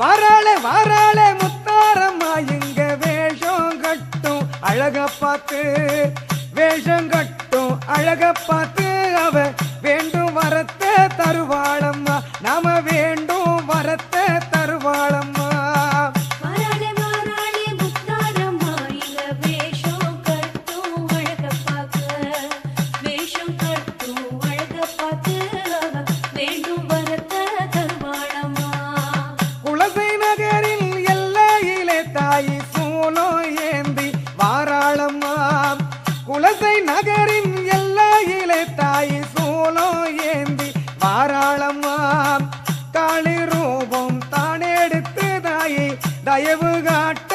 வாராளே வாராளே முத்தாரம்மா எங்க வேஷம் கட்டும் அழக பார்த்து வேஷம் கட்டும் அழக பார்த்து அவ வேண்டும் வரத்தை தருவாளம்மா. நாம வேண்டும் வரத்தை தருவாளம்மா. குலசை எல்லா இலை தாய் சூலம் ஏந்தி வாராளமாம். காளி ரூபம் தானெடுத்து தாயை தயவு காட்டு